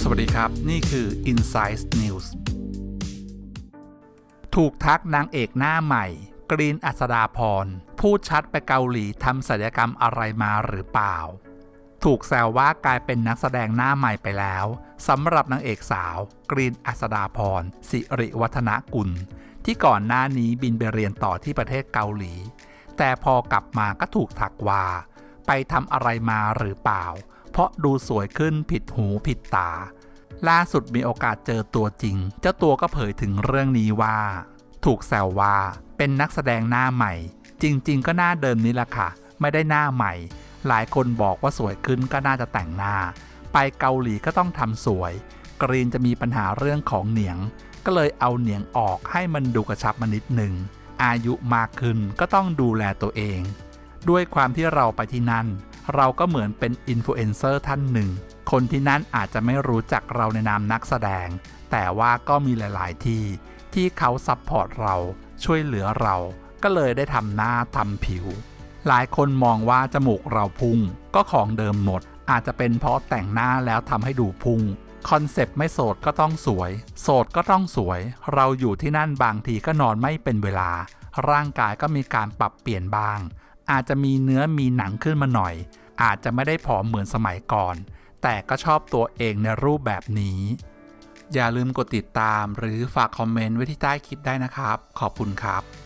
สวัสดีครับ นี่คือ Insight News ถูกทักนางเอกหน้าใหม่ กรีนอัศดาพร พูดชัดไปเกาหลีทำศัลยกรรมอะไรมาหรือเปล่า ถูกแซวว่ากลายเป็นนักแสดงหน้าใหม่ไปแล้วสำหรับนางเอกสาว กรีนอัศดาพร สิริวัฒนกุล ที่ก่อนหน้านี้บินไปเรียนต่อที่ประเทศเกาหลี แต่พอกลับมาก็ถูกถักว่า ไปทำอะไรมาหรือเปล่า เพราะดูสวยขึ้นผิดหูผิดตา ล่าสุดมีโอกาสเจอตัวจริง เจ้าตัวก็เผยถึงเรื่องนี้ว่า ถูกแซวว่าเป็นนักแสดงหน้าใหม่ จริง ๆ ก็หน้าเดิมนี่แหละค่ะ ไม่ได้หน้าใหม่ หลายคนบอกว่าสวยขึ้นก็น่าจะแต่งหน้า ไปเกาหลีก็ต้องทำสวย กรีนจะมีปัญหาเรื่องของเหนียง ก็เลยเอาเหนียงออกให้มันดูกระชับมานิดหนึ่งอายุมากขึ้นก็ต้องดูแลตัวเอง ด้วยความที่เราไปที่นั่น เราก็เหมือนเป็นอินฟลูเอนเซอร์ท่านหนึ่ง คนที่นั่นอาจจะไม่รู้จักเราในนามนักแสดง แต่ว่าก็มีหลาย ๆ ที่ ที่เขาซัพพอร์ตเราช่วยเหลือเรา ก็เลยได้ทำหน้าทำผิว หลายคนมองว่าจมูกเราพุ่ง ก็ของเดิมหมด อาจจะเป็นเพราะแต่งหน้าแล้วทำให้ดูพุ่งคอนเซปต์ไม่โสดก็ต้องสวย โสดก็ต้องสวย เราอยู่ที่นั่นบางทีก็นอนไม่เป็นเวลา ร่างกายก็มีการปรับเปลี่ยนบ้าง อาจจะมีเนื้อมีหนังขึ้นมาหน่อย อาจจะไม่ได้ผอมเหมือนสมัยก่อน แต่ก็ชอบตัวเองในรูปแบบนี้ อย่าลืมกดติดตามหรือฝากคอมเมนต์ไว้ที่ใต้คลิปได้นะครับ ขอบคุณครับ